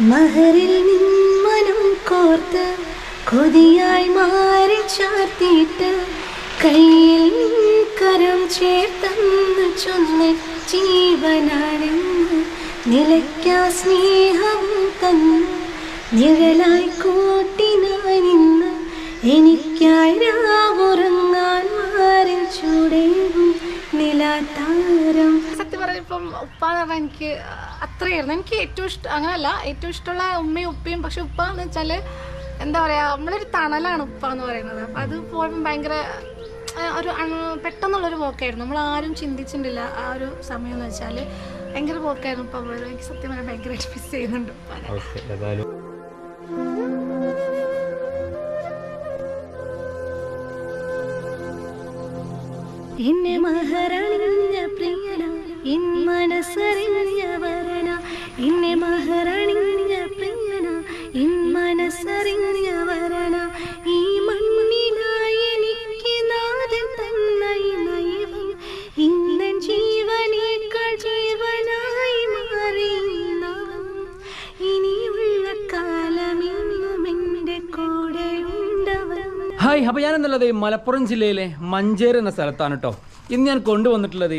മഹരിൽ നിന്മനം കോർത്ത് കൊതിയായി മാറി ചാർത്തിയിട്ട് കയ്യിൽ കരം ചേർത്തെന്ന് ചൊന്ന് ജീവനാണെന്ന് നിലയ്ക്കാ സ്നേഹം തന്നു നിഴലായി കൂട്ടിനായി നിന്ന് എനിക്കായി രാവുറങ്ങാൻ മാറിൽ ചൂടേകും നിലാതാരം സത്യം പറഞ്ഞപ്പം ഉപ്പാന്ന് പറഞ്ഞാൽ എനിക്ക് അത്രയായിരുന്നു. എനിക്ക് ഏറ്റവും ഇഷ്ടം അങ്ങനല്ല. ഏറ്റവും ഇഷ്ടമുള്ള ഉമ്മയും ഉപ്പയും പക്ഷെ ഉപ്പ എന്ന് വെച്ചാൽ എന്താ പറയുക നമ്മളൊരു തണലാണ് ഉപ്പ എന്ന് പറയുന്നത്. അപ്പം അത് പോയപ്പോൾ ഭയങ്കര ഒരു പെട്ടെന്നുള്ളൊരു പോക്കായിരുന്നു. നമ്മൾ ആരും ചിന്തിച്ചിട്ടില്ല ആ ഒരു സമയം എന്ന് വെച്ചാൽ ഭയങ്കര പോക്കായിരുന്നു ഉപ്പ പോയത് എനിക്ക് സത്യം പറഞ്ഞാൽ ഭയങ്കരമായിട്ട് മിസ് ചെയ്യുന്നുണ്ട് ഉപ്പാനെ എന്നെ മഹാറാണിഞ്ഞ പ്രിയന ഇൻ മനസ്സറിഞ്ഞ വരന എന്നെ മഹാറാണിഞ്ഞ പെങ്ങന എൻ മനസ്സറിഞ്ഞ വരണ ഈ മണ്ണിനായി എനിക്ക് നാഥൻ തന്ന ഈ നയവം ഇന്നൻ ജീവനേക്കാൾ ജീവനായി മാറി നവം ഇനിയുള്ള കാലമെന്നും എന്റെ കൂടെ ഉണ്ടവൻ ഹായ് അപ്പോൾ ഞാനെന്നുള്ളത് മലപ്പുറം ജില്ലയിലെ മഞ്ചേരി എന്ന സ്ഥലത്താണ് കേട്ടോ ഇന്ന് ഞാൻ കൊണ്ടുവന്നിട്ടുള്ളത്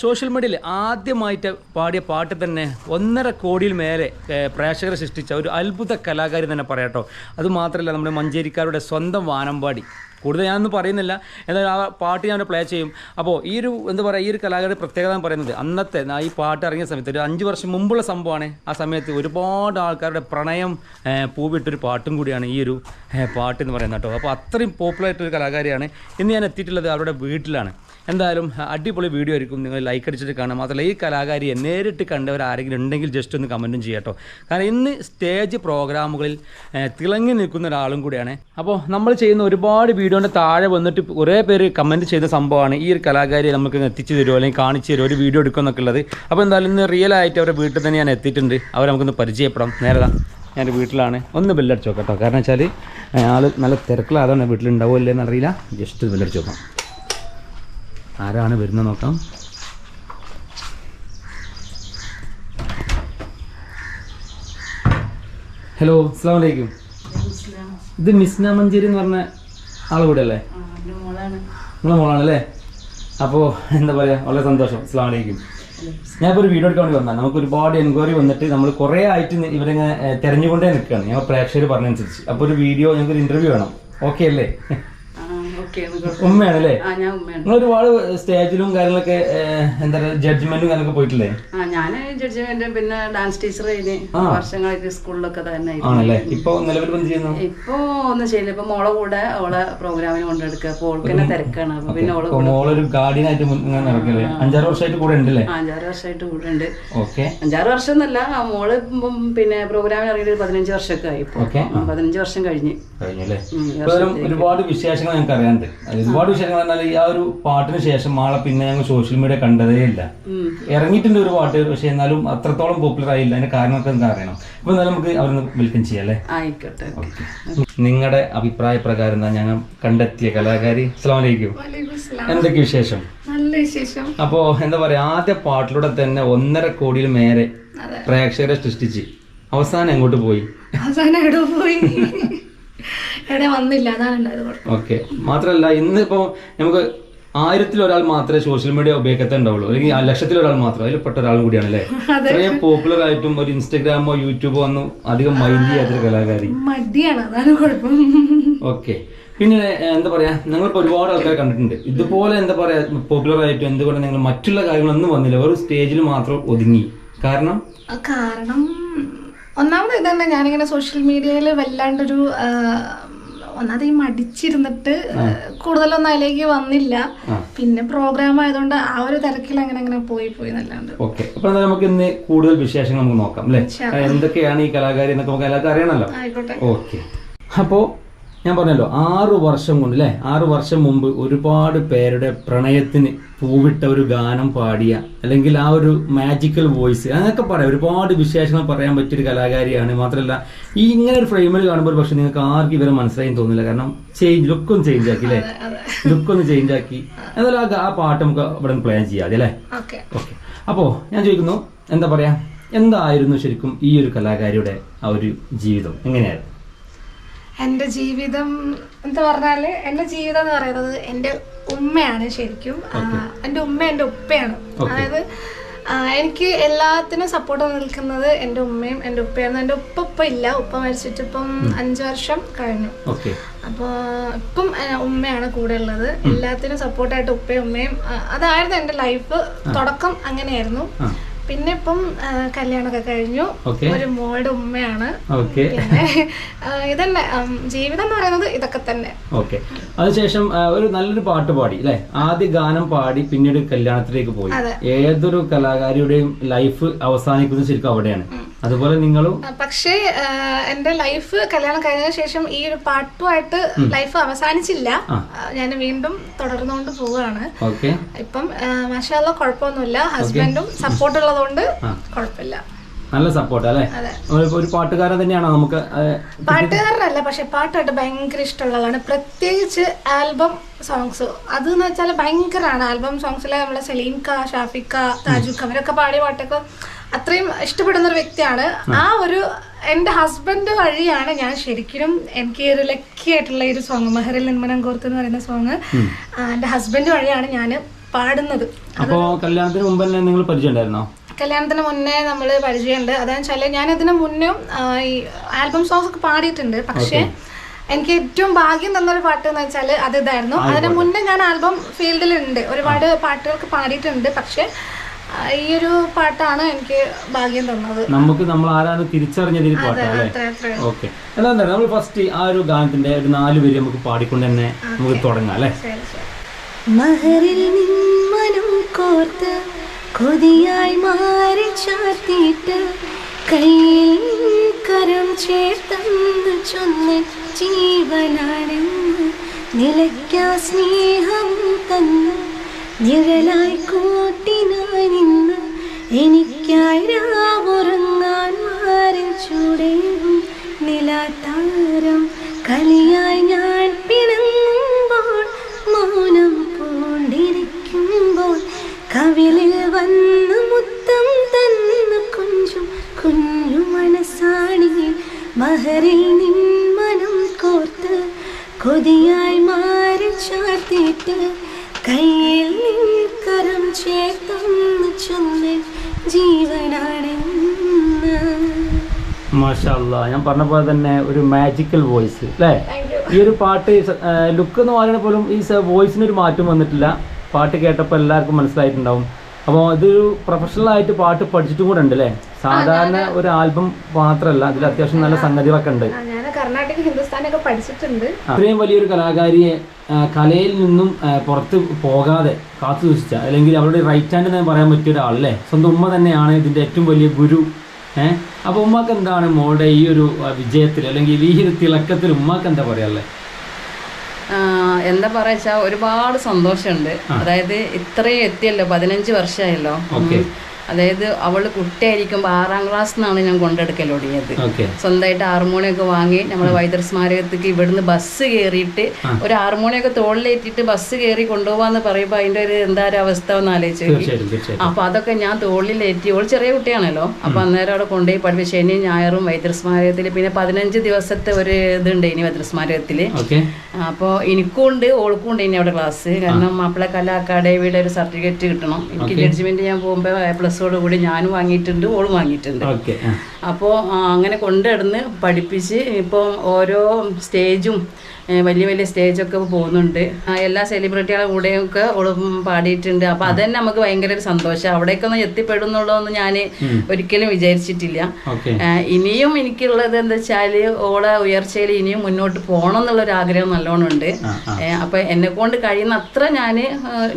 സോഷ്യൽ മീഡിയയിൽ ആദ്യമായിട്ട് പാടിയ പാട്ട് തന്നെ ഒന്നര കോടിയിൽ മേലെ പ്രേക്ഷകരെ സൃഷ്ടിച്ച ഒരു അത്ഭുത കലാകാരി തന്നെ പറയാട്ടോ അതുമാത്രമല്ല നമ്മുടെ മഞ്ചേരിക്കാരുടെ സ്വന്തം വാനമ്പാടി. കൂടുതൽ ഞാനൊന്നും പറയുന്നില്ല. എന്നാൽ ആ പാട്ട് ഞാൻ പ്ലേ ചെയ്യും. അപ്പോൾ ഈ ഒരു എന്താ പറയുക ഈ ഒരു കലാകാരുടെ പ്രത്യേകത പറയുന്നത് അന്നത്തെ ഈ പാട്ട് ഇറങ്ങിയ സമയത്ത് ഒരു അഞ്ച് വർഷം മുമ്പുള്ള സംഭവമാണ്. ആ സമയത്ത് ഒരുപാട് ആൾക്കാരുടെ പ്രണയം പൂവിട്ടൊരു പാട്ടും കൂടിയാണ് ഈ ഒരു പാട്ട് എന്ന് പറയുന്നത് കേട്ടോ. അപ്പോൾ അത്രയും പോപ്പുലർ ആയിട്ടൊരു കലാകാരിയാണ്. ഇന്ന് ഞാൻ എത്തിയിട്ടുള്ളത് അവരുടെ വീട്ടിലാണ്. എന്തായാലും അടിപൊളി വീഡിയോ ആയിരിക്കും. നിങ്ങൾ ലൈക്ക് അടിച്ചിട്ട് കാണാം മാത്രമല്ല ഈ കലാകാരിയെ നേരിട്ട് കണ്ടവർ ആരെങ്കിലും ഉണ്ടെങ്കിൽ ജസ്റ്റ് ഒന്ന് കമന്റും ചെയ്യാട്ടോ കാരണം ഇന്ന് സ്റ്റേജ് പ്രോഗ്രാമുകളിൽ തിളങ്ങി നിൽക്കുന്ന ഒരാളും കൂടിയാണ്. അപ്പോൾ നമ്മൾ ചെയ്യുന്ന ഒരുപാട് വീഡിയോന്റെ താഴെ വന്നിട്ട് കുറേ പേര് കമന്റ് ചെയ്ത സംഭവമാണ്. ഈ ഒരു കലാകാരിയെ നമുക്ക് എത്തിച്ചു തരുമോ അല്ലെങ്കിൽ കാണിച്ചു തരുമോ ഒരു വീഡിയോ എടുക്കുമെന്നൊക്കെ ഉള്ളത്. അപ്പോൾ എന്തായാലും ഇന്ന് റിയൽ ആയിട്ട് അവരുടെ വീട്ടിൽ തന്നെ ഞാൻ എത്തിയിട്ടുണ്ട്. അവരെ നമുക്കൊന്ന് പരിചയപ്പെടാം. നേരതാ ഞാൻ വീട്ടിലാണ്. ഒന്ന് ബില്ലടിച്ചു നോക്കാം കേട്ടോ കാരണം വെച്ചാൽ ആൾ നല്ല തിരക്കിലായതാണ് വീട്ടിലുണ്ടാവുമല്ലേ എന്നറിയില്ല ജസ്റ്റ് ബില്ലടിച്ചു നോക്കാം. ആരാണ് വരുന്നത് നോക്കാം. ഹലോ അസ്സാം വലൈക്കും ഇത് മിസ്ന മഞ്ചേരി എന്ന് പറഞ്ഞ ആളുകൂടെ അല്ലേ നിങ്ങളെ മോളാണ്. അല്ലേ അപ്പോൾ എന്താ പറയുക വളരെ സന്തോഷം. അസ്സാം വലൈക്കും ഞാനിപ്പോൾ ഒരു വീഡിയോ എടുക്കാൻ വേണ്ടി വന്നാൽ നമുക്ക് ഒരുപാട് എൻക്വയറി വന്നിട്ട് നമ്മൾ കുറേ ആയിട്ട് ഇവരിങ്ങനെ തിരഞ്ഞുകൊണ്ടേ നിൽക്കുകയാണ്. ഞങ്ങൾ പ്രേക്ഷകർ പറഞ്ഞനുസരിച്ച്. അപ്പോൾ ഒരു വീഡിയോ ഞങ്ങൾക്ക് ഒരു ഇന്റർവ്യൂ വേണം. ഓക്കെ അല്ലേ? ഉമ്മയാണല്ലേ? ഉമ്മയാണ്. നിങ്ങൾ ഒരുപാട് സ്റ്റേജിലും കാര്യങ്ങളൊക്കെ എന്താ പറയുക ജഡ്ജ്മെന്റും കാര്യങ്ങളൊക്കെ പോയിട്ടില്ലേ? ആ ഞാൻ ജഡ്ജ്മെന്റ് പിന്നെ ഡാൻസ് ടീച്ചർ ആ. വർഷങ്ങളായിട്ട് സ്കൂളിലൊക്കെ തന്നെ. ആണല്ലേ? ഇപ്പൊ നിലവിൽ എന്ത് ചെയ്യുന്നു? ഇപ്പൊ ഒന്നും ചെയ്യില്ല. ഇപ്പൊ മോളെ കൂടെ അവളെ പ്രോഗ്രാമിന് കൊണ്ടെടുക്കുക. അപ്പൊ ഓൾക്ക് തന്നെ തിരക്കാണ്. അപ്പൊ പിന്നെ ഓളെ ഒരു ഗാർഡിയൻ ആയിട്ട് അഞ്ചാറ് വർഷമായിട്ട് കൂടെ ഉണ്ടല്ലേ? അഞ്ചാറ് വർഷമായിട്ട് കൂടെ ഉണ്ട്. ഓക്കെ. അഞ്ചാറ് വർഷം എന്നല്ല മോൾ പിന്നെ പ്രോഗ്രാമിന് ഇറങ്ങിയിട്ട് പതിനഞ്ച് വർഷമൊക്കെ ആയി ഇപ്പൊ. പതിനഞ്ച് വർഷം കഴിഞ്ഞ്. ഒരുപാട് വിശേഷങ്ങൾ ഞങ്ങൾക്ക് അറിയാനുണ്ട് അത് ഒരുപാട് വിഷയങ്ങൾ എന്നാൽ ഈ ആ ഒരു പാട്ടിന് ശേഷം ആളെ പിന്നെ ഞങ്ങൾ സോഷ്യൽ മീഡിയ കണ്ടതേ ഇല്ല. ഇറങ്ങിയിട്ടുണ്ട് ഒരു പാട്ട് പക്ഷെ എന്നാലും അത്രത്തോളം പോപ്പുലർ ആയില്ല. അതിന്റെ കാരണമൊക്കെ എന്താ അറിയണം. അപ്പൊ എന്നാലും നമുക്ക് അവരൊന്ന് വെൽക്കം ചെയ്യാല്ലേ ആയിക്കോട്ടെ നിങ്ങളുടെ അഭിപ്രായ പ്രകാരം എന്താ ഞങ്ങൾ കണ്ടെത്തിയ കലാകാരി? അസ്സാം വലൈക്കും വലൈക്കും സ്ലാം. എന്തൊക്കെ വിശേഷം? നല്ല വിശേഷം. അപ്പോ എന്താ പറയാ ആദ്യ പാട്ടിലൂടെ തന്നെ ഒന്നര കോടിയിൽ മേരെ പ്രേക്ഷകരെ സൃഷ്ടിച്ച് അവസാനം എങ്ങോട്ട് പോയി? അവസാനം എവിടെ പോയി? എവിടെ വന്നില്ല അതാണ് ഉണ്ടായത് ഓക്കെ. മാത്രല്ല ഇന്നിപ്പോ നമുക്ക് ആയിരത്തിൽ ഒരാൾ മാത്രമേ സോഷ്യൽ മീഡിയ ഉപയോഗിക്കത്തേ ഉണ്ടാവുള്ളൂ. അല്ലെങ്കിൽ ആ ലക്ഷത്തിൽ ഒരാൾ മാത്രം. അതിൽ പെട്ട ഒരാളും കൂടിയാണ് അല്ലേ ഇത്രയും പോപ്പുലർ ആയിട്ടും ഒരു ഇൻസ്റ്റാഗ്രാമോ യൂട്യൂബോ ഒന്നും അധികം മൈൻഡ് ചെയ്യാത്തൊരു കലാകാരി. മടിയാണ്. അതാണ് കുഴപ്പം. ഓക്കെ. പിന്നെ എന്താ പറയാ? നിങ്ങളിപ്പോ ഒരുപാട് ആൾക്കാരെ കണ്ടിട്ടുണ്ട്. ഇതുപോലെ എന്താ പറയാ പോപ്പുലർ ആയിട്ടും എന്തുകൊണ്ട് നിങ്ങൾ മറ്റുള്ള കാര്യങ്ങളൊന്നും വന്നില്ല. ഒരു സ്റ്റേജിൽ മാത്രം ഒതുങ്ങി. കാരണം? കാരണം ഒന്നാമത് ഇതന്നെ ഞാനിങ്ങനെ സോഷ്യൽ മീഡിയയിൽ വല്ലാണ്ടൊരു ഒന്നാമത് ഈ മടിച്ചിരുന്നിട്ട് കൂടുതലൊന്നും അതിലേക്ക് വന്നില്ല. പിന്നെ പ്രോഗ്രാം ആയതുകൊണ്ട് ആ ഒരു തിരക്കിൽ അങ്ങനെ അങ്ങനെ പോയി പോയി നല്ലതാണ് ഓക്കെ അപ്പൊ നമുക്ക് ഇന്ന് കൂടുതൽ വിശേഷങ്ങൾ നമുക്ക് നോക്കാം അല്ലേ? എന്തൊക്കെയാണ് ഈ കലാകാരി എന്നൊക്കെ നമുക്ക് എല്ലാവർക്കും അറിയണമല്ലോ. ആയിക്കോട്ടെ. ഓക്കെ അപ്പോൾ ഞാൻ പറഞ്ഞല്ലോ ആറ് വർഷം കൊണ്ട് അല്ലേ ആറ് വർഷം മുമ്പ് ഒരുപാട് പേരുടെ പ്രണയത്തിന് പൂവിട്ട ഒരു ഗാനം പാടിയ അല്ലെങ്കിൽ ആ ഒരു മാജിക്കൽ വോയിസ് അങ്ങനെയൊക്കെ പറയാം. ഒരുപാട് വിശേഷങ്ങൾ പറയാൻ പറ്റിയൊരു കലാകാരിയാണ്. മാത്രമല്ല ഈ ഇങ്ങനെ ഒരു ഫ്രെയിമിൽ കാണുമ്പോൾ പക്ഷെ നിങ്ങൾക്ക് ആർക്കും ഇവരെ മനസ്സിലായി തോന്നില്ല. കാരണം ചേഞ്ച് ലുക്കൊന്ന് ചേഞ്ച് ആക്കി അല്ലേ ലുക്കൊന്ന് ചേഞ്ച് ആക്കി. എന്നാലും ആ പാട്ട് നമുക്ക് ഇവിടെ പ്ലാൻ ചെയ്യാം. അല്ലേ ഓക്കെ. ഓക്കെ. അപ്പോൾ ഞാൻ ചോദിക്കുന്നു എന്താ പറയാ? എന്തായിരുന്നു ശരിക്കും ഈ ഒരു കലാകാരിയുടെ ആ ഒരു ജീവിതം? എങ്ങനെയായിരുന്നു? എന്റെ ജീവിതം എന്ന് പറഞ്ഞാൽ എന്റെ ജീവിതം എന്ന് പറയുന്നത് എന്റെ ഉമ്മയാണ് ശരിക്കും. എന്റെ ഉമ്മ എന്റെ ഉപ്പയാണ്. അതായത് എനിക്ക് എല്ലാത്തിനും സപ്പോർട്ട് നിൽക്കുന്നത് എന്റെ ഉമ്മയും എന്റെ ഉപ്പയാണ് എന്റെ ഉപ്പ ഇപ്പം ഇല്ല. ഉപ്പ മരിച്ചിട്ട് ഇപ്പം അഞ്ച് വർഷം കഴിഞ്ഞു. അപ്പോൾ ഇപ്പം ഉമ്മയാണ് കൂടെ ഉള്ളത്. എല്ലാത്തിനും സപ്പോർട്ടായിട്ട് ഉപ്പയും ഉമ്മയും അതായിരുന്നു എന്റെ ലൈഫ് തുടക്കം അങ്ങനെയായിരുന്നു. പിന്നെ ഇപ്പം കല്യാണൊക്കെ കല്യാണമൊക്കെ കഴിഞ്ഞു. ഒരു മോളുടെ ഉമ്മയാണ്. ഇതന്നെ ജീവിതം എന്ന് പറയുന്നത് ഇതൊക്കെ തന്നെ. ഓക്കെ. അതിനുശേഷം ഒരു നല്ലൊരു പാട്ട് പാടി അല്ലെ? ആദ്യ ഗാനം പാടി പിന്നീട് കല്യാണത്തിലേക്ക് പോയി. ഏതൊരു കലാകാരിയുടെയും ലൈഫ് അവസാനിക്കുന്നത് ശരിക്കും അവിടെയാണ്. അതുപോലെ നിങ്ങളും? പക്ഷേ എന്റെ ലൈഫ് കല്യാണം കഴിഞ്ഞ ശേഷം ഈ ഒരു പാട്ടുമായിട്ട് ലൈഫ് അവസാനിച്ചില്ല. ഞാൻ വീണ്ടും തുടർന്നുകൊണ്ട് പോവുകയാണ്. ഇപ്പം മാഷാല്ല കുഴപ്പമൊന്നുമില്ല. ഹസ്ബൻഡും സപ്പോർട്ട് ഉള്ളതുകൊണ്ട് കുഴപ്പമില്ല. നല്ല സപ്പോർട്ട് അല്ലേ. ഒരു- പാട്ടുകാരൻ തന്നെയാണോ നമുക്ക് പാട്ടുകാരനല്ല പക്ഷെ പാട്ടായിട്ട് ഭയങ്കര ഇഷ്ടമുള്ളതാണ്. പ്രത്യേകിച്ച് ആൽബം സോങ്സ് അത് എന്ന് വെച്ചാൽ ഭയങ്കരമാണ്. ആൽബം സോങ്സിലെ നമ്മളെ സലീംക ഷാഫിക്ക താജുക്ക അവരൊക്കെ പാടിയ പാട്ടൊക്കെ അത്രയും ഇഷ്ടപ്പെടുന്ന ഒരു വ്യക്തിയാണ്. ആ. ഒരു എന്റെ ഹസ്ബൻഡ് വഴിയാണ് ഞാൻ ശരിക്കും എനിക്ക് ഒരു ലക്കി ആയിട്ടുള്ള ഒരു സോങ് മെഹറിൽ നിന്മനം കോർത്ത് എന്ന് പറയുന്ന സോങ് എന്റെ ഹസ്ബൻഡ് വഴിയാണ് ഞാൻ പാടുന്നത്. അപ്പോ കല്യാണത്തിന് മുമ്പ് തന്നെ നിങ്ങൾ പരിചയമുണ്ടായിരുന്നോ? കല്യാണത്തിന് മുന്നേ നമ്മൾ പരിചയമുണ്ട്. അതെന്ന് വെച്ചാൽ ഞാൻ ഇതിന് മുന്നേ ഈ ആൽബം സോങ്സ് ഒക്കെ പാടിയിട്ടുണ്ട്. പക്ഷേ എനിക്ക് ഏറ്റവും ഭാഗ്യം തന്നൊരു പാട്ട് എന്ന് വെച്ചാൽ അത് ഇതായിരുന്നു അതിന് മുന്നേ ഞാൻ ആൽബം ഫീൽഡിലുണ്ട് ഒരുപാട് പാട്ടുകൾക്ക് പാടിയിട്ടുണ്ട്. പക്ഷേ ഈ ഒരു പാട്ടാണ് എനിക്ക് ഭാഗ്യം തന്നത്. നമുക്ക് നമ്മൾ ആരാണ് തിരിച്ചറിഞ്ഞത് ഈ പാട്ടാണ് ഓക്കെ. എന്താ നമ്മൾ ഫസ്റ്റ് ആ ഒരു ഗാനത്തിന്റെ ഒരു നാല് പേര് നമുക്ക് പാടിക്കൊണ്ട് തന്നെ നമുക്ക് തുടങ്ങാം അല്ലേ? ശരി ശരി. മഹറിൽ നിന്മനം കോർത്ത് കൊതിയായി മാറി ചാത്തിയിട്ട് കയ്യിൽ കരം ചേർത്തെന്ന് ചൊന്ന ജീവനാണെന്ന് നിലയ്ക്കാ സ്നേഹം തന്നു നിഴലായി കൂട്ടിനായി നിന്ന് എനിക്കായി രാവുറങ്ങാൻ മാറിൽ ചൂടേറും നിലാതാരം കളിയായി ഞാൻ പിണങ്ങുമ്പോൾ മൗനം പൂണ്ടിരിക്കുമ്പോൾ കവിളിൽ വന്ന് മുത്തം തന്നു കുഞ്ചും കുഞ്ഞു മനസ്സാണി. മഹറിൽ മനം കോർത്ത് കൊതിയായി മാറി ചാർത്തിട്ട് കയ്യിൽ കരം ചേർത്തൊന്ന് ചൊന്ന് ജീവനാണെന്ന്. മാഷാല്ല ഞാൻ പറഞ്ഞ പോലെ തന്നെ ഒരു മാജിക്കൽ വോയിസ് അല്ലേ? ഈ ഒരു പാട്ട് ലുക്ക് എന്ന് പറയുന്ന പോലും ഈ വോയിസിന് ഒരു മാറ്റം വന്നിട്ടില്ല. പാട്ട് കേട്ടപ്പോൾ എല്ലാവർക്കും മനസ്സിലായിട്ടുണ്ടാവും. അപ്പോൾ ഇതൊരു പ്രൊഫഷണൽ ആയിട്ട് പാട്ട് പഠിച്ചിട്ടും കൂടെ ഉണ്ട് അല്ലേ? സാധാരണ ഒരു ആൽബം മാത്രമല്ല അതിൽ അത്യാവശ്യം നല്ല സംഗതികളൊക്കെ ഉണ്ട്. കർണാടക ഹിന്ദുസ്ഥാനൊക്കെ പഠിച്ചിട്ടുണ്ട്. അത്രയും വലിയൊരു കലാകാരിയെ കലയിൽ നിന്നും പുറത്ത് പോകാതെ കാത്തു സൂക്ഷിച്ച അല്ലെങ്കിൽ അവരുടെ റൈറ്റ് ഹാൻഡ് എന്ന് പറയാൻ പറ്റിയ ഒരാളല്ലേ? സ്വന്തം ഉമ്മ തന്നെയാണ് ഇതിന്റെ ഏറ്റവും വലിയ ഗുരു. ഏഹ് അപ്പൊ ഉമ്മക്ക് എന്താണ് മോളുടെ ഈ ഒരു വിജയത്തിൽ അല്ലെങ്കിൽ ഈ ഒരു തിളക്കത്തിൽ ഉമ്മക്ക് എന്താ പറയാല്ലേ എന്താ പറയാ ഒരുപാട് സന്തോഷമുണ്ട്. അതായത് ഇത്രയും എത്തിയല്ലോ പതിനഞ്ച് വർഷമായല്ലോ. ഓക്കെ. അതായത് അവൾ കുട്ടിയായിരിക്കുമ്പോൾ ആറാം ക്ലാസ് നിന്നാണ് ഞാൻ കൊണ്ടെടുക്കൽ ഓടിയത് ഓക്കെ. സ്വന്തമായിട്ട് ഹാർമോണിയൊക്കെ വാങ്ങി നമ്മളെ വൈദ്യർ സ്മാരകത്തേക്ക് ഇവിടുന്ന് ബസ് കയറിയിട്ട് ഒരു ഹാർമോണിയൊക്കെ തോളിലേറ്റിട്ട് ബസ് കയറി കൊണ്ടുപോകാന്ന് പറയുമ്പോൾ അതിന്റെ ഒരു എന്താ ഒരു അവസ്ഥ ഒന്ന് ആലോചിച്ച് അപ്പൊ അതൊക്കെ ഞാൻ തോളിലേറ്റി. ഓൾ ചെറിയ കുട്ടിയാണല്ലോ. അപ്പൊ അന്നേരം അവിടെ കൊണ്ടുപോയി പഠിപ്പിച്ച ശനി ഞായറും വൈദ്യർ സ്മാരകത്തിൽ പിന്നെ പതിനഞ്ച് ദിവസത്തെ ഒരു ഇതുണ്ട് ഇനി വൈദ്യർ സ്മാരകത്തിൽ അപ്പോൾ എനിക്കും ഉണ്ട് ഓൾക്കും ഉണ്ട് ഇനി അവിടെ ക്ലാസ്. കാരണം മാപ്പിള കലാ അക്കാഡമിയുടെ ഒരു സർട്ടിഫിക്കറ്റ് കിട്ടണം. എനിക്ക് ജഡ്ജ്മെന്റ് ഞാൻ പോകുമ്പോൾ എ പ്ലസോട് കൂടി ഞാനും വാങ്ങിയിട്ടുണ്ട് ഓളും വാങ്ങിയിട്ടുണ്ട്. അപ്പോൾ അങ്ങനെ കൊണ്ടുനടന്ന് പഠിപ്പിച്ച് ഇപ്പം ഓരോ സ്റ്റേജും വലിയ വലിയ സ്റ്റേജൊക്കെ പോകുന്നുണ്ട്. എല്ലാ സെലിബ്രിറ്റികളുടെ കൂടെയൊക്കെ ഓളും പാടിയിട്ടുണ്ട്. അപ്പോൾ അത് തന്നെ നമുക്ക് ഭയങ്കര ഒരു സന്തോഷം. അവിടേക്കൊന്നും എത്തിപ്പെടും എന്നുള്ളതൊന്നും ഞാൻ ഒരിക്കലും വിചാരിച്ചിട്ടില്ല. ഇനിയും എനിക്കുള്ളത് എന്താ വെച്ചാൽ ഓളെ ഉയർച്ചയിൽ ഇനിയും മുന്നോട്ട് പോകണം എന്നുള്ളൊരു ആഗ്രഹം നല്ലോണം ഉണ്ട് അപ്പോൾ എന്നെ കൊണ്ട് കഴിയുന്ന അത്ര ഞാൻ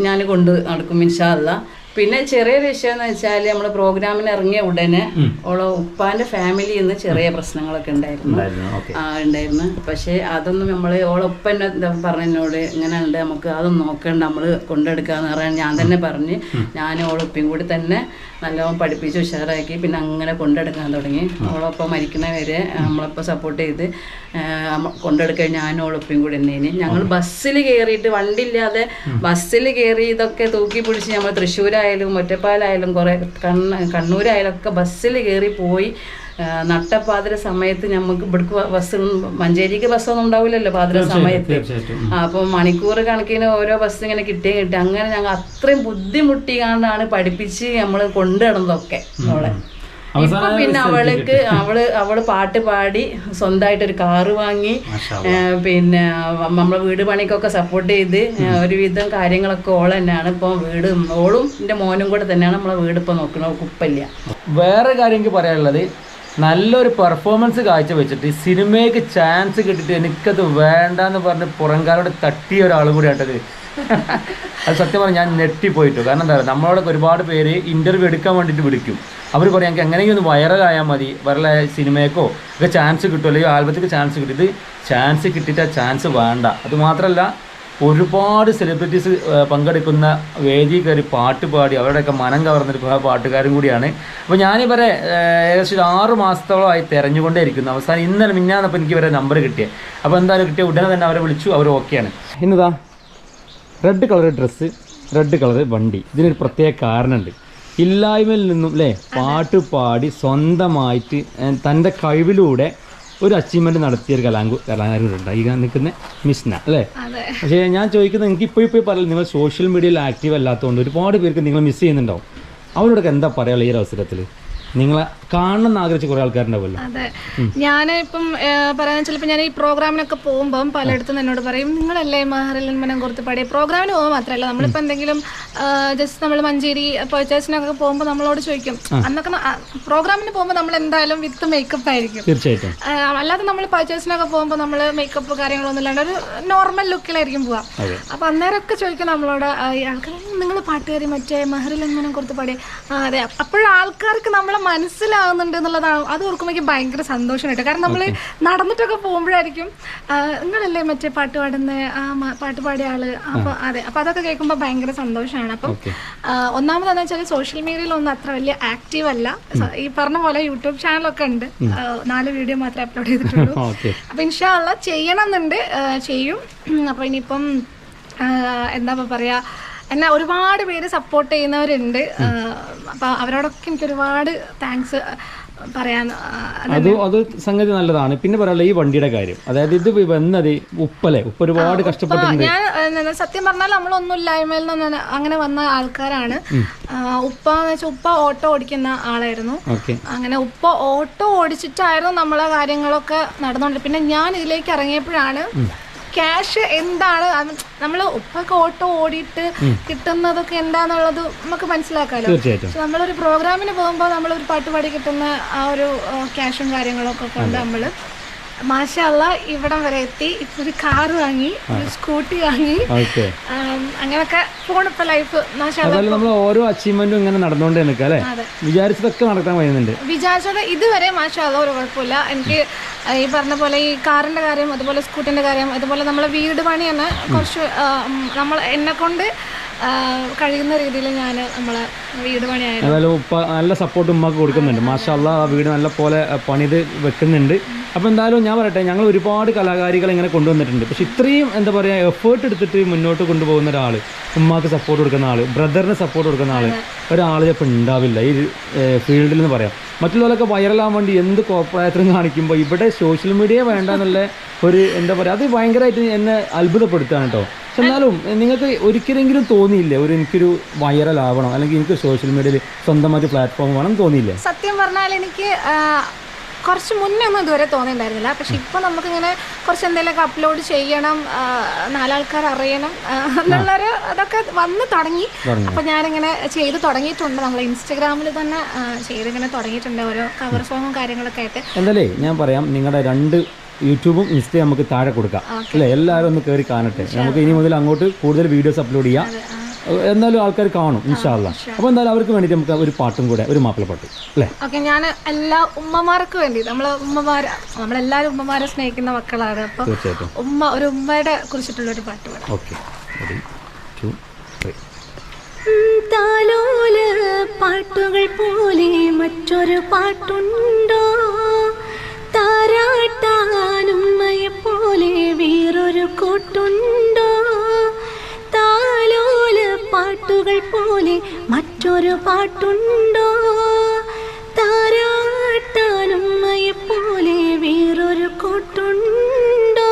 ഞാൻ കൊണ്ട് നടക്കും ഇൻഷാല്ല പിന്നെ ചെറിയൊരു വിഷയം എന്ന് വെച്ചാൽ നമ്മൾ പ്രോഗ്രാമിന് ഇറങ്ങിയ ഉടനെ ഓളെ ഉപ്പാന്റെ ഫാമിലിയിൽ നിന്ന് ചെറിയ പ്രശ്നങ്ങളൊക്കെ ഉണ്ടായിരുന്നു. ആ ഉണ്ടായിരുന്നു. പക്ഷേ അതൊന്നും നമ്മൾ ഓളൊപ്പം പറഞ്ഞ പറഞ്ഞതിനോട് ഇങ്ങനെ ഉണ്ട് നമുക്ക് അതൊന്നും നോക്കണ്ട നമ്മൾ കൊണ്ടെടുക്കാന്ന് പറയാൻ ഞാൻ തന്നെ പറഞ്ഞ് ഞാൻ ഓളൊപ്പം കൂടി തന്നെ നല്ലോണം പഠിപ്പിച്ച് ഉഷാറാക്കി പിന്നെ അങ്ങനെ കൊണ്ടെടുക്കാൻ തുടങ്ങി. ഓളൊപ്പം മരിക്കണ വരെ നമ്മളൊപ്പം സപ്പോർട്ട് ചെയ്ത് കൊണ്ടെടുക്കാൻ ഞാനും ഓളൊപ്പം കൂടി തന്നേന് ഞങ്ങൾ ബസ്സിൽ കയറിയിട്ട് വണ്ടി ഇല്ലാതെ ബസ്സിൽ കയറി ഇതൊക്കെ തൂക്കി പിടിച്ച് നമ്മൾ തൃശ്ശൂരായ മഞ്ചേരിയിലായാലും ഒറ്റപ്പാലായാലും കുറേ കണ്ണ കണ്ണൂരായാലും ഒക്കെ ബസ്സിൽ കയറി പോയി നട്ടപ്പാതിര സമയത്ത് നമുക്ക് ഇവിടേക്ക് ബസ് മഞ്ചേരിക്ക് ബസ്സൊന്നും ഉണ്ടാവില്ലല്ലോ പാതിര സമയത്ത്. അപ്പോൾ അപ്പം മണിക്കൂർ കണക്കിന് ഓരോ ബസ് ഇങ്ങനെ കിട്ടിയേ കിട്ടി. അങ്ങനെ ഞങ്ങൾ അത്രയും ബുദ്ധിമുട്ടി കാണാണ് പഠിപ്പിച്ച് നമ്മൾ കൊണ്ടു നടന്നതൊക്കെ മോളെ ഇപ്പൊ പിന്നെ അവൾക്ക് അവൾ അവൾ പാട്ട് പാടി സ്വന്തമായിട്ട് ഒരു കാറ് വാങ്ങി പിന്നെ നമ്മളെ വീട് പണിക്കൊക്കെ സപ്പോർട്ട് ചെയ്ത് ഒരുവിധം കാര്യങ്ങളൊക്കെ ഓൾ തന്നെയാണ് ഇപ്പൊ വീട് ഓളും എന്റെ മോനും കൂടെ തന്നെയാണ് നമ്മളെ വീട് ഇപ്പൊ നോക്കണത് കുപ്പല്ല വേറെ കാര്യം എനിക്ക് പറയാനുള്ളത് നല്ലൊരു പെർഫോമൻസ് കാഴ്ചവെച്ചിട്ട് സിനിമയ്ക്ക് ചാൻസ് കിട്ടിയിട്ട് എനിക്കത് വേണ്ടാന്ന് പറഞ്ഞ് പുറംകാരോട് തട്ടിയ ഒരാൾ കൂടി ആട്ടത് അത് സത്യം പറഞ്ഞാൽ ഞാൻ ഞെട്ടിപ്പോയിട്ടു. കാരണം എന്താ പറയുക നമ്മളോടൊക്കെ ഒരുപാട് പേര് ഇന്റർവ്യൂ എടുക്കാൻ വേണ്ടിയിട്ട് വിളിക്കും. അവർ പറയും ഞങ്ങൾക്ക് എങ്ങനെയെങ്കിലും ഒന്ന് വൈറലായാൽ മതി വൈറലായ സിനിമയ്ക്കോ ഒക്കെ ചാൻസ് കിട്ടും അല്ലെങ്കിൽ ആൽബത്തിക്ക് ചാൻസ് കിട്ടും. ഇത് ചാൻസ് കിട്ടിയിട്ട് ആ ചാൻസ് വേണ്ട. അത് മാത്രമല്ല ഒരുപാട് സെലിബ്രിറ്റീസ് പങ്കെടുക്കുന്ന വേദി കയറി പാട്ട് പാടി അവരുടെയൊക്കെ മനം കവർന്നൊരു പാട്ടുകാരും കൂടിയാണ്. അപ്പോൾ ഞാനിവരെ ഏകദേശം ഒരു ആറ് മാസത്തോളമായി തിരഞ്ഞുകൊണ്ടേ ഇരിക്കുന്നു. അവസാനം ഇന്നലെ മിന്നാന്നപ്പോൾ എനിക്ക് ഇവരെ നമ്പർ കിട്ടിയത് അപ്പോൾ എന്തായാലും കിട്ടിയ ഉടനെ തന്നെ അവരെ വിളിച്ചു അവർ ഓക്കെയാണ്. ഇന്നതാ red colour dress red colour വണ്ടി. ഇതിനൊരു പ്രത്യേക കാരണമുണ്ട്. ഇല്ലായ്മയിൽ നിന്നും അല്ലേ പാട്ട് പാടി സ്വന്തമായിട്ട് തന്റെ കഴിവിലൂടെ ഒരു അച്ചീവ്മെന്റ് നടത്തിയ ഒരു കലാങ്കു കലാകാരനുണ്ട്. ഈ നിൽക്കുന്ന മിസ്ന അല്ലേ? പക്ഷേ ഞാൻ ചോദിക്കുന്നത് എനിക്ക് ഇപ്പോൾ ഇപ്പോൾ പറയുന്നത് നിങ്ങൾ സോഷ്യൽ മീഡിയയിൽ ആക്റ്റീവ് അല്ലാത്തതുകൊണ്ട് ഒരുപാട് പേർക്ക് നിങ്ങൾ മിസ് ചെയ്യുന്നുണ്ടാവും. അവരോടൊക്കെ എന്താ പറയുള്ളൂ ഈ ഒരു അവസരത്തിൽ? നിങ്ങളെ കാണണം ആഗ്രഹിച്ച കുറെ ആൾക്കാരുണ്ടാവുമല്ലോ. അതെ. ഞാൻ ഇപ്പം പറയാൻ ചിലപ്പോൾ ഞാൻ ഈ പ്രോഗ്രാമിനൊക്കെ പോകുമ്പം പലയിടത്തും എന്നോട് പറയും നിങ്ങളല്ലേ മഹറിൽ മനം കുറത്ത് പാടിയ? പ്രോഗ്രാമിന് പോകുമ്പോൾ മാത്രമല്ല നമ്മളിപ്പോൾ എന്തെങ്കിലും ജസ്റ്റ് നമ്മൾ മഞ്ചേരി പർച്ചേസിനൊക്കെ പോകുമ്പോൾ നമ്മളോട് ചോദിക്കും. അന്നൊക്കെ പ്രോഗ്രാമിന് പോകുമ്പോൾ നമ്മൾ എന്തായാലും വിത്ത് മേക്കപ്പ് ആയിരിക്കും. തീർച്ചയായിട്ടും. അല്ലാതെ നമ്മൾ പർച്ചേസിനൊക്കെ പോകുമ്പോൾ നമ്മൾ മേക്കപ്പ് കാര്യങ്ങളൊന്നും ഇല്ലാണ്ട് ഒരു നോർമൽ ലുക്കിലായിരിക്കും പോവാം. അപ്പൊ അന്നേരമൊക്കെ ചോദിക്കും നമ്മളോട് ആൾക്കാർ നിങ്ങൾ പാട്ടുകാരി മറ്റേ മഹറിൽ മനം കൊടുത്ത് പാടിയ? അതെ. അപ്പോഴും ആൾക്കാർക്ക് നമ്മളെ മനസ്സിലാവുന്നുണ്ട് എന്നുള്ളതാണ് അത് ഓർക്കുമ്പോൾ എനിക്ക് ഭയങ്കര സന്തോഷമായിട്ട്. കാരണം നമ്മൾ നടന്നിട്ടൊക്കെ പോകുമ്പോഴായിരിക്കും നിങ്ങളല്ലേ മറ്റേ പാട്ട് പാടുന്ന ആ പാട്ട് പാടിയ ആൾ? അപ്പൊ അതെ. അപ്പൊ അതൊക്കെ കേൾക്കുമ്പോൾ ഭയങ്കര സന്തോഷമാണ്. അപ്പം ഒന്നാമതെന്ന് വെച്ചാൽ സോഷ്യൽ മീഡിയയിൽ ഒന്നും അത്ര വലിയ ആക്റ്റീവ് അല്ല. ഈ പറഞ്ഞ പോലെ യൂട്യൂബ് ചാനലൊക്കെ ഉണ്ട്. നാല് വീഡിയോ മാത്രമേ അപ്ലോഡ് ചെയ്തിട്ടുള്ളൂ. അപ്പൊ ഇൻഷാള്ള ചെയ്യണം എന്നുണ്ട് ചെയ്യും. അപ്പൊ ഇനിയിപ്പം എന്താ പറയാ എന്നെ ഒരുപാട് പേര് സപ്പോർട്ട് ചെയ്യുന്നവരുണ്ട്. ആ, അപ്പൊ അവരോടൊക്കെ എനിക്ക് ഒരുപാട് താങ്ക്സ് പറയാൻ അത് അത് സംഗതി നല്ലതാണ്. പിന്നെ പറയാനുള്ള ഈ വണ്ടിയുടെ കാര്യം. അതായത് ഇത് വന്നത് ഉപ്പലെ ഉപ്പ് ഒരുപാട് കഷ്ടപ്പെട്ടിട്ടുണ്ട്. ഞാൻ സത്യം പറഞ്ഞാൽ നമ്മളൊന്നും ഇല്ലായ്മയിൽ നിന്ന് അങ്ങനെ വന്ന ആൾക്കാരാണ്. ഉപ്പ എന്ന് വെച്ചാൽ ഉപ്പ ഓട്ടോ ഓടിക്കുന്ന ആളായിരുന്നു. അങ്ങനെ ഉപ്പ ഓട്ടോ ഓടിച്ചിട്ടായിരുന്നു നമ്മളെ കാര്യങ്ങളൊക്കെ നടന്നുകൊണ്ട് പിന്നെ ഞാൻ ഇതിലേക്ക് ഇറങ്ങിയപ്പോഴാണ് ക്യാഷ് എന്താണ്? നമ്മൾ ഉപ്പൊക്കെ ഓട്ടോ ഓടിയിട്ട് കിട്ടുന്നതൊക്കെ എന്താന്നുള്ളത് നമുക്ക് മനസ്സിലാക്കാമല്ലോ പക്ഷെ നമ്മളൊരു പ്രോഗ്രാമിന് പോകുമ്പോൾ നമ്മൾ ഒരു പാട്ട് പാടി കിട്ടുന്ന ആ ഒരു ക്യാഷും കാര്യങ്ങളൊക്കെ കൊണ്ട് നമ്മൾ മാഷല്ല ഇവിടം വരെ എത്തി. ഇപ്പൊ ഒരു കാർ വാങ്ങി ഒരു സ്കൂട്ടി വാങ്ങി. ഓക്കെ ആം, ലൈഫ് മാഷല്ല അതായത് നമ്മൾ ഓരോ അച്ചീവ്മെന്റും ഇങ്ങനെ നടന്നുകൊണ്ടേ നിൽക്കുക അല്ലേ? വിചാരിച്ചതൊക്കെ നടക്കാൻ കഴിയുന്നുണ്ട്. വിചാരിച്ചത് ഇതുവരെ മാഷാല്ല ഒരു കുഴപ്പമില്ല. എനിക്ക് ഈ പറഞ്ഞ പോലെ ഈ കാറിന്റെ കാര്യം അതുപോലെ സ്കൂട്ടിന്റെ കാര്യം അതുപോലെ നമ്മളെ വീട് പണി തന്നെ കുറച്ച് നമ്മൾ എന്നെ കൊണ്ട് കഴിയുന്ന രീതിയിൽ ഞാൻ നമ്മളെ വീട് പണിയായാലും നല്ല സപ്പോർട്ട് ഉമ്മക്ക് കൊടുക്കുന്നുണ്ട്. മാഷാ ആ വീട് നല്ല പോലെ പണിത് വെക്കുന്നുണ്ട്. അപ്പോൾ എന്തായാലും ഞാൻ പറയട്ടെ ഞങ്ങൾ ഒരുപാട് കലാകാരികൾ ഇങ്ങനെ കൊണ്ടുവന്നിട്ടുണ്ട്. പക്ഷെ ഇത്രയും എന്താ പറയുക എഫേർട്ട് എടുത്തിട്ട് മുന്നോട്ട് കൊണ്ടുപോകുന്ന ഒരാൾ ഉമ്മാക്ക് സപ്പോർട്ട് കൊടുക്കുന്ന ആൾ ബ്രദറിന് സപ്പോർട്ട് കൊടുക്കുന്ന ആൾ ഒരാൾ ചിലപ്പോൾ ഉണ്ടാവില്ല. ഈ ഫീൽഡിൽ എന്ന് പറയാം. മറ്റുള്ളവരൊക്കെ വൈറലാകാൻ വേണ്ടി എന്ത് കോപ്രായത്തിനും കാണിക്കുമ്പോൾ ഇവിടെ സോഷ്യൽ മീഡിയ വേണ്ട എന്നുള്ള ഒരു എന്താ പറയുക അത് ഭയങ്കരമായിട്ട് എന്നെ അത്ഭുതപ്പെടുത്തുകയാണ് കേട്ടോ. എന്നാലും നിങ്ങൾക്ക് ഒരിക്കലെങ്കിലും തോന്നിയില്ലേ ഒരു എനിക്കൊരു വൈറൽ ആവണം അല്ലെങ്കിൽ എനിക്ക് സോഷ്യൽ മീഡിയയിൽ സ്വന്തമായിട്ട് പ്ലാറ്റ്ഫോം വേണം തോന്നിയില്ലേ? സത്യം പറഞ്ഞാൽ എനിക്ക് കുറച്ച് മുന്നേ ഒന്നും ഇതുവരെ തോന്നിയിട്ടുണ്ടായിരുന്നില്ല. പക്ഷെ ഇപ്പൊ നമുക്കിങ്ങനെ കുറച്ച് എന്തെങ്കിലുമൊക്കെ അപ്ലോഡ് ചെയ്യണം നാലാൾക്കാർ അറിയണം എന്നുള്ളൊരു അതൊക്കെ വന്ന് തുടങ്ങി. അപ്പൊ ഞാനിങ്ങനെ ചെയ്ത് തുടങ്ങിയിട്ടുണ്ട്. നമ്മൾ ഇൻസ്റ്റഗ്രാമിൽ തന്നെ ചെയ്തിങ്ങനെ തുടങ്ങിയിട്ടുണ്ട് ഓരോ കവർ സോങ്ങും കാര്യങ്ങളൊക്കെ ആയിട്ട്. എന്തായാലേ ഞാൻ പറയാം നിങ്ങളുടെ രണ്ട് യൂട്യൂബും ഇൻസ്റ്റയും നമുക്ക് താഴെ കൊടുക്കാം. അല്ലേ? എല്ലാവരും ഒന്ന് കയറി കാണട്ടെ. നമുക്ക് ഇനി മുതൽ അങ്ങോട്ട് കൂടുതൽ വീഡിയോസ് അപ്ലോഡ് ചെയ്യാം. എന്തായാലും ആൾക്കാർ കാണും ഇൻഷാല്ല അപ്പോൾ എന്തായാലും അവർക്ക് വേണ്ടിയിട്ട് നമുക്ക് ഒരു പാട്ടും കൂടെ ഒരു മാപ്പിളപ്പാട്ട് അല്ലേ? ഓക്കെ ഞാൻ എല്ലാ ഉമ്മമാർക്ക് വേണ്ടി നമ്മളെ ഉമ്മമാര് നമ്മളെല്ലാരും ഉമ്മമാരെ സ്നേഹിക്കുന്ന മക്കളാണ്. അപ്പോൾ തീർച്ചയായിട്ടും. ഉമ്മ ഒരു ഉമ്മയുടെ കുറിച്ചിട്ടുള്ള ഒരു പാട്ട് പാടാം. ഓക്കെ. റെഡി ടു ത്രീ താലോല പാട്ടുകൾ പോലെ മറ്റൊരു പാട്ടുണ്ടോ? താരാട്ടാനുമ്മയെ പോലെ വേറൊരു കൂട്ടുണ്ടോ? പാട്ടുകൾ പോലെ മറ്റൊരു പാട്ടുണ്ടോ? താരാട്ടാനുമ്മയെ പോലെ വേറൊരു കൂട്ടുണ്ടോ?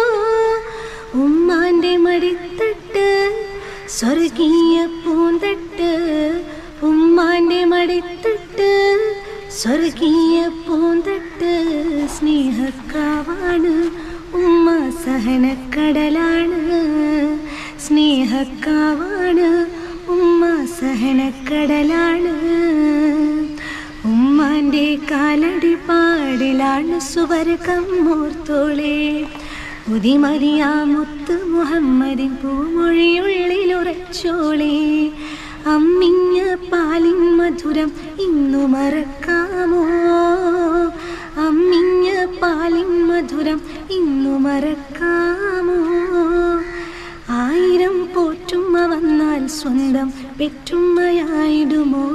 ഉമ്മാന്റെ മടിത്തട്ട് സ്വർഗീയ പൂന്തട്ട് ഉമ്മാന്റെ മടിത്തട്ട് സ്വർഗീയ പൂന്തട്ട് സ്നേഹക്കാവാണ് ഉമ്മ സഹനക്കടലാണ് സ്നേഹക്കാവാണ് സഹനക്കടലാണ് ഉമ്മാന്റെ കാലടി പാടിലാണ് സുവർഗം മൂർത്തോളെ ഉദിമറിയാമുത്ത് മുഹമ്മദിൻ പൂമൊഴിയുള്ളിലുറച്ചോളെ അമ്മിഞ്ഞ പാലിൻ മധുരം ഇന്നു മറക്കാമോ? അമ്മിഞ്ഞ പാലിൻ മധുരം ഇന്നു മറക്കാമോ? ആയിരം വന്നാൽ സ്വന്തം പെറ്റുമ്മയായിടുമോ?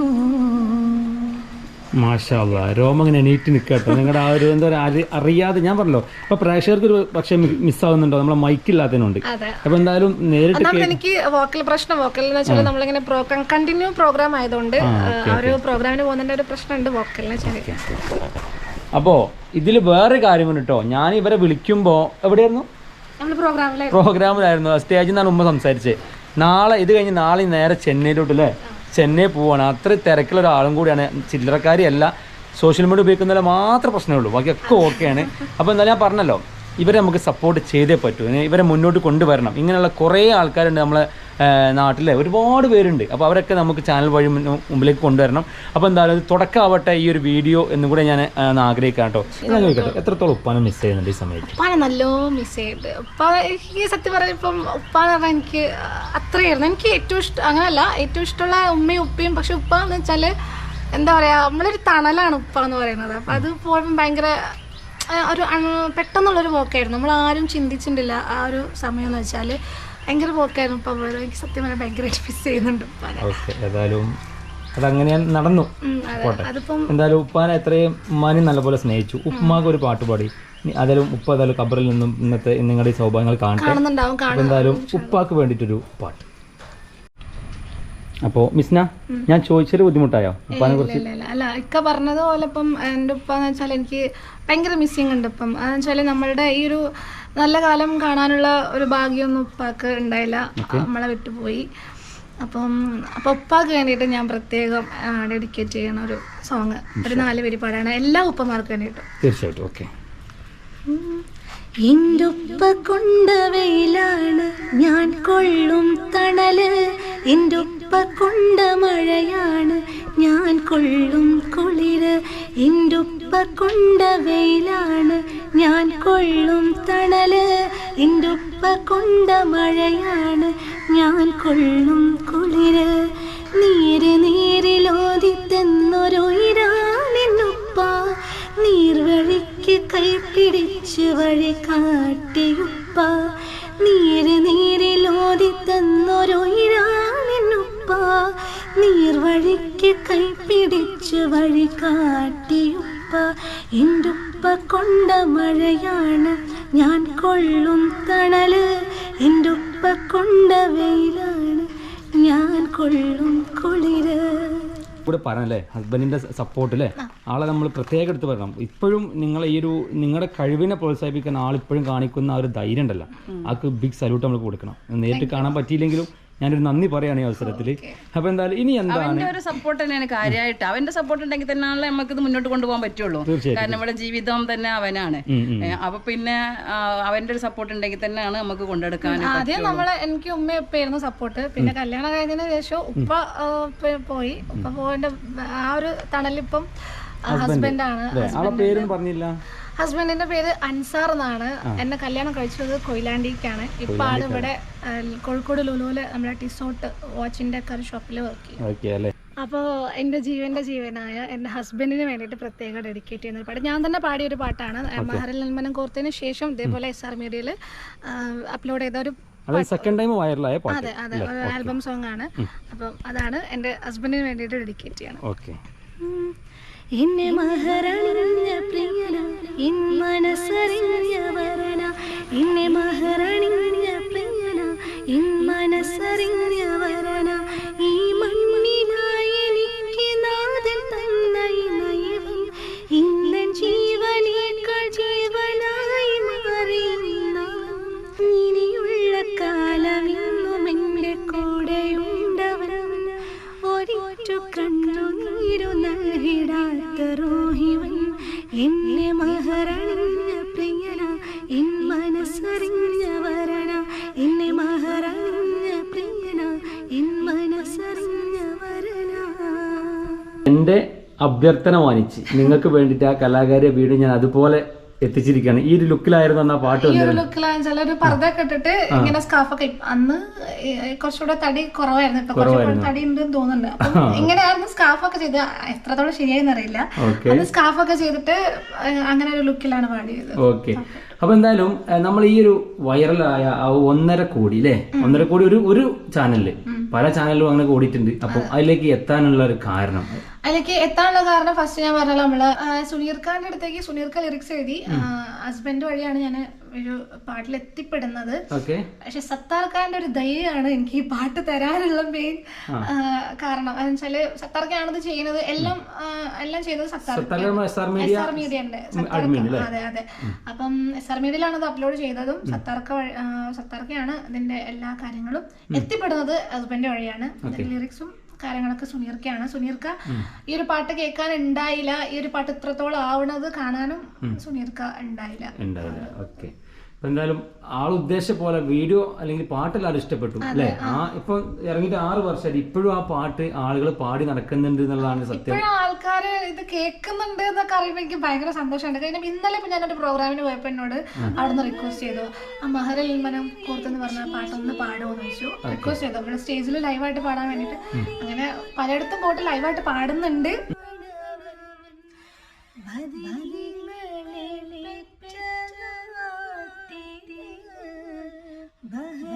മാഷാല്ല രോമങ്ങനെ എണീറ്റ് നിൽക്കട്ടെ നിങ്ങളുടെ ആ ഒരു എന്താ പറയുക അറി- അറിയാതെ ഞാൻ പറഞ്ഞല്ലോ അപ്പൊ പ്രേക്ഷകർക്ക് ഒരു പക്ഷേ മിസ്സാവുന്നുണ്ടോ? നമ്മളെ മൈക്കില്ലാത്തതിനുണ്ട് അതെ. അപ്പൊ എന്തായാലും നേരിട്ട് എനിക്ക് വോക്കൽ പ്രശ്നം വോക്കൽ എന്ന് വെച്ചാൽ നമ്മളിങ്ങനെ കണ്ടിന്യൂ പ്രോഗ്രാം ആയതുകൊണ്ട് ആ ഒരു പ്രോഗ്രാമിന് പോകുന്നതിന്റെ ഒരു പ്രശ്നമുണ്ട് വോക്കലിനെ അപ്പോ ഇതിൽ വേറെ കാര്യം കേട്ടോ. ഞാൻ ഇവരെ വിളിക്കുമ്പോ എവിടെയായിരുന്നു? പ്രോഗ്രാമിലായിരുന്നു. സ്റ്റേജിൽ നിന്നാണ് ഉമ്മ സംസാരിച്ചത് നാളെ ഇത് കഴിഞ്ഞ് നാളെ നേരെ ചെന്നൈയിലോട്ട് അല്ലേ ചെന്നൈ പോവാണ്. അത്ര തിരക്കുള്ള ഒരാളും കൂടിയാണ്. ചില്ലറക്കാരിയല്ല സോഷ്യൽ മീഡിയ ഉപയോഗിക്കുന്നതിൽ മാത്രം പ്രശ്നമേ ഉള്ളൂ. ബാക്കിയൊക്കെ ഓക്കെയാണ് അപ്പോൾ എന്തായാലും ഞാൻ പറഞ്ഞല്ലോ ഇവരെ നമുക്ക് സപ്പോർട്ട് ചെയ്തേ പറ്റൂ. ഇവരെ മുന്നോട്ട് കൊണ്ടുവരണം. ഇങ്ങനെയുള്ള കുറേ ആൾക്കാരുണ്ട് നമ്മളെ നാട്ടിലെ ഒരുപാട് പേരുണ്ട്. അപ്പോൾ അവരൊക്കെ നമുക്ക് ചാനൽ വഴി മുമ്പിലേക്ക് കൊണ്ടുവരണം. അപ്പോൾ എന്തായാലും തുടക്കമാവട്ടെ ഈ ഒരു വീഡിയോ എന്നും കൂടെ ഞാൻ ആഗ്രഹിക്കാം കേട്ടോ. ഞാൻ ചോദിക്കട്ടെ എത്രത്തോളം ഉപ്പാനം മിസ് ചെയ്യുന്നുണ്ട് ഈ സമയത്ത്? ഉപ്പാനെ നല്ലോ മിസ് ചെയ്ത് ഈ സത്യം പറഞ്ഞ ഇപ്പം ഉപ്പാന്ന് പറഞ്ഞാൽ എനിക്ക് അത്രയായിരുന്നു. എനിക്ക് ഏറ്റവും ഇഷ്ടം അങ്ങനല്ല. ഏറ്റവും ഇഷ്ടമുള്ള ഉമ്മയും ഉപ്പയും പക്ഷെ ഉപ്പ എന്ന് വെച്ചാൽ എന്താ പറയാ നമ്മളൊരു തണലാണ് ഉപ്പ എന്ന് പറയുന്നത്. അപ്പം അത് പോകുമ്പം ഭയങ്കര ഒരു പെട്ടെന്നുള്ളൊരു പോക്കായിരുന്നു. നമ്മൾ ആരും ചിന്തിച്ചിട്ടില്ല ആ ഒരു സമയം എന്ന് വെച്ചാൽ ഭയങ്കര പോക്കായിരുന്നു. ഉപ്പ പോയത് എനിക്ക് സത്യം പറഞ്ഞാൽ ഭയങ്കരമായിട്ട് മിസ് ചെയ്യുന്നുണ്ട് ഉപ്പാനെ. ഓക്കെ ഏതായാലും അതങ്ങനെ നടന്നു. ഉം, അതെ. പോട്ടെ. അതിപ്പം എന്തായാലും ഉപ്പാനെ എത്രയും ഉമ്മാനെ നല്ലപോലെ സ്നേഹിച്ചു. ഉപ്പുമാക്ക് ഒരു പാട്ട് പാടി. ഇനി അതിലും ഉപ്പ ഏതായാലും കബറിൽ നിന്നും ഇന്നത്തെ നിങ്ങളുടെ ഈ സൗഭാഗ്യങ്ങൾ കാണട്ടെ. കാണുന്നുണ്ടാവും അപ്പൊ കാണും. എന്തായാലും ഉപ്പാക്ക് വേണ്ടിയിട്ടൊരു പാട്ട്. അപ്പോൾ മിസ്ന ഞാൻ ചോദിച്ചൊരു ബുദ്ധിമുട്ടായോ? ഉപ്പാനെ കുറിച്ച്? ഇല്ല ഇല്ല. അല്ല ഇക്ക പറഞ്ഞതുപോലെ ഇപ്പം എന്റെ ഉപ്പ എന്ന് വെച്ചാൽ എനിക്ക് ഭയങ്കര മിസ്സിങ് ഉണ്ട് ഇപ്പം. അതെന്ന് വെച്ചാൽ നമ്മളുടെ ഈ ഒരു നല്ല കാലം കാണാനുള്ള ഒരു ഭാഗ്യമൊന്നും ഉപ്പാക്ക് ഉണ്ടായില്ല. നമ്മളെ വിട്ടുപോയി. അപ്പം അപ്പൊ ഉപ്പാക്ക് വേണ്ടിയിട്ട് ഞാൻ പ്രത്യേകം ഡെഡിക്കേറ്റ് ചെയ്യണ ഒരു സോങ് ഒരു നാല് പേര് പാടാണ്. എല്ലാ ഉപ്പമാർക്ക് വേണ്ടിയിട്ടും. തീർച്ചയായിട്ടും ഓക്കെ. ഉപ്പ കൊണ്ട വെയിലാണ് ഞാൻ കൊള്ളും തണൽ. ഉപ്പ കൊണ്ട മഴയാണ് ഞാൻ കൊള്ളും കുളിര്. ഇന്റുപ്പ കൊണ്ട വെയിലാണ് ഞാൻ കൊള്ളും തണൽ. എന്റുപ്പ കൊണ്ട മഴയാണ് ഞാൻ കൊള്ളും കുളിര്. നീര് നീരിലോതി തെന്നൊരുയിരാണെന്നുപ്പ നീർവഴിക്ക് കൈപ്പിടിച്ച് വഴി കാട്ടിയുപ്പ. നീര് നീരിലോതി തന്നൊരുയിരാണെന്നുപ്പ നീർവഴിക്ക് കൈപിടിച്ച് വഴി കാട്ടിയുപ്പ. എന്റുപ്പ കൊണ്ട മഴയാണ് ഞാൻ കൊള്ളും തണൽ. എന്റുപ്പ കൊണ്ട വെയിലാണ് ഞാൻ കൊള്ളും കുളിര്. കൂടെ പറഞ്ഞല്ലേ ഹസ്ബൻഡിന്റെ സപ്പോർട്ട് അല്ലേ ആളെ നമ്മൾ പ്രത്യേകം എടുത്ത് പറയണം. ഇപ്പോഴും നിങ്ങൾ ഈ ഒരു നിങ്ങളുടെ കഴിവിനെ ആൾ ഇപ്പോഴും കാണിക്കുന്ന ആ ഒരു ധൈര്യം ഉണ്ടല്ലോ. ആൾക്ക് ബിഗ് സല്യൂട്ട് നമ്മൾ കൊടുക്കണം. നേരിട്ട് കാണാൻ പറ്റിയില്ലെങ്കിലും ഞാനൊരു നന്ദി പറയാണ് ഈ അവസരത്തിൽ. അപ്പൊ എന്തായാലും ഇനി എന്താണ്? അവന്റെ ഒരു സപ്പോർട്ട് തന്നെയാണ് കാര്യമായിട്ട് അവന്റെ സപ്പോർട്ട് ഉണ്ടെങ്കിൽ തന്നെയാണല്ലോ നമുക്ക് ഇത് മുന്നോട്ട് കൊണ്ടുപോകാൻ പറ്റുള്ളൂ. തീർച്ചയായിട്ടും. കാരണം നമ്മുടെ ജീവിതം തന്നെ അവനാണ്. ഏ, അപ്പൊ പിന്നെ ആ, അവന്റെ ഒരു സപ്പോർട്ട് ഉണ്ടെങ്കിൽ തന്നെയാണ് നമുക്ക് കൊണ്ടെടുക്കാൻ ആദ്യം നമ്മൾ എനിക്ക് ഉമ്മ ഉപ്പയായിരുന്നു സപ്പോർട്ട് പിന്നെ കല്യാണം കഴിഞ്ഞതിന് ശേഷം ഉപ്പ ആ, പ് പോയി. ഉപ്പ പോയിന്റെ ആ ഒരു തണലിപ്പം ഹസ്ബൻഡാണ് ആളെ പേരും പറഞ്ഞില്ല. ഹസ്ബൻഡിന്റെ പേര് അൻസാർ എന്നാണ്. എന്നെ കല്യാണം കഴിച്ചത് കൊയിലാണ്ടിക്കാണ്. ഇപ്പൊ ആൾ ഇവിടെ കോഴിക്കോട് ലുലുവിൽ നമ്മുടെ ടിസോട്ട് വാച്ചിന്റെ ഒക്കെ ഒരു ഷോപ്പിൽ വർക്ക് ചെയ്യും. അപ്പോൾ എന്റെ ജീവന്റെ ജീവനായ എന്റെ ഹസ്ബൻഡിന് വേണ്ടിയിട്ട് പ്രത്യേകം ഡെഡിക്കേറ്റ് ചെയ്യുന്ന ഒരു പാട്ട്. ഞാൻ തന്നെ പാടിയ ഒരു പാട്ടാണ്. മഹരൽ നന്മനം കോർത്തതിന് ശേഷം ഇതേപോലെ എസ് ആർ മീഡിയയിൽ അപ്ലോഡ് ചെയ്ത ഒരു സെക്കൻഡ് ടൈം വൈറലായ പാട്ട്. അതെ അതെ. ആൽബം സോങ് ആണ്. അപ്പം അതാണ് എന്റെ ഹസ്ബൻഡിന് വേണ്ടിയിട്ട് ഡെഡിക്കേറ്റ് ചെയ്യണം ഓക്കെ. എന്നെ മഹാറാണിഞ്ഞ പ്രിയന ഇൻ മനസ്സറിഞ്ഞ വരണ എന്നെ മഹാറാണിഞ്ഞ പ്രിയന ഇൻ മനസ്സറിഞ്ഞ വരണ അഭ്യർത്ഥന മാനിച്ച് നിങ്ങൾക്ക് വേണ്ടിയിട്ട് ആ കലാകാരിയെ വീട് ഞാൻ അതുപോലെ എത്തിച്ചിരിക്കുകയാണ്. ഈ ഒരു ലുക്കിലായിരുന്നു അന്ന് ആ പാട്ട് ഈ ഒരു വന്നത്. ലുക്കിലാണ് ചിലൊരു പർദ്ദ ഒക്കെ ഇട്ടിട്ട് ഇങ്ങനെ സ്കാഫൊക്കെ അന്ന് കുറച്ചുകൂടെ തടി കുറവായിരുന്നു ഇപ്പൊ കുറച്ചുകൂടെ തടി ഉണ്ട് തോന്നുന്നുണ്ട്. അപ്പൊ ഇങ്ങനെയായിരുന്നു സ്കാഫൊക്കെ ചെയ്ത് എത്രത്തോളം ശരിയായെന്ന് അറിയില്ല ഓക്കെ. സ്കാർഫൊക്കെ ചെയ്തിട്ട് ഏഹ്, അങ്ങനെ ഒരു ലുക്കിലാണ് പാടിയത്. ഓക്കെ. അപ്പൊ എന്തായാലും ഏഹ്, നമ്മൾ ഈ ഒരു വൈറലായ ആ ഒന്നര കോടി അല്ലേ ഒന്നര കോടി ഒരു ഒരു ചാനലിൽ പല ചാനലിലും അങ്ങനെ കൂടിയിട്ടുണ്ട് അപ്പൊ അതിലേക്ക് എത്താനുള്ള ഒരു കാരണം. അതിലേക്ക് എത്താനുള്ള കാരണം ഫസ്റ്റ് ഞാൻ പറഞ്ഞല്ലോ നമ്മൾ സുനീർ ഖാന്റെ അടുത്തേക്ക് സുനീർ ഖാൻ ലിറിക്സ് എഴുതി. ഹസ്ബൻഡ് വഴിയാണ് ഞാൻ ഒരു പാട്ടിൽ എത്തിപ്പെടുന്നത്. പക്ഷെ സത്താർ ഖാന്റെ ഒരു ധൈര്യമാണ് എനിക്ക് ഈ പാട്ട് തരാനുള്ള മെയിൻ കാരണം. എന്നുവെച്ചാൽ വെച്ചാൽ ഖാൻ ആണത് ചെയ്യുന്നത്. എല്ലാം എല്ലാം ചെയ്തത് സത്താർ എസ് ആർ മീഡിയന്റെ അതെ അതെ. അപ്പം എസ് ആർ മീഡിയയിലാണ് അത് അപ്ലോഡ് ചെയ്തതും. സത്താർക്ക സത്താർക്കയാണ് ഇതിന്റെ എല്ലാ കാര്യങ്ങളും എത്തിപ്പെടുന്നത് ഹസ്ബൻഡ് വഴിയാണ്. ലിറിക്സും കാര്യങ്ങളൊക്കെ സുനീർക്കയാണ് സുനീർക്ക ഈ ഒരു പാട്ട് കേൾക്കാൻ ഉണ്ടായില്ല ഈ ഒരു പാട്ട് ഇത്രത്തോളം ആവണത് കാണാനും സുനീർക്ക ഉണ്ടായില്ല. ഉണ്ടായില്ല ഓക്കെ. എന്തായാലും ആൾ ഉദ്ദേശിച്ച പോലെ വീഡിയോ അല്ലെങ്കിൽ പാട്ടെല്ലാവരും ഇഷ്ടപ്പെട്ടു അല്ലെ? ആ. ഇപ്പൊ ഇറങ്ങിയിട്ട് ആറ് വർഷമായിട്ട് ഇപ്പോഴും ആ പാട്ട് ആളുകൾ പാടി നടക്കുന്നുണ്ട് എന്നുള്ളതാണ് സത്യം. ആൾക്കാര് ഇത് കേൾക്കുന്നുണ്ട് എന്നൊക്കെ അറിയുമ്പോൾ എനിക്ക് ഭയങ്കര സന്തോഷമുണ്ട്. കാരണം ഇന്നലെ ഇപ്പൊ ഞാനൊരു പ്രോഗ്രാമിന് പോയപ്പോ എന്നോട് അവിടുന്ന് റിക്വസ്റ്റ് ചെയ്തു. ആ മഹരൽ മനം കോർത്തെന്ന് പറഞ്ഞ പാട്ടൊന്ന് പാടുമോ എന്ന് ചോദിച്ചു. റിക്വസ്റ്റ് ചെയ്തു. അവിടെ സ്റ്റേജിൽ ലൈവായിട്ട് പാടാൻ വേണ്ടിട്ട് അങ്ങനെ പലയിടത്തും പോട്ട് ലൈവായിട്ട് പാടുന്നുണ്ട്. Mm-hmm.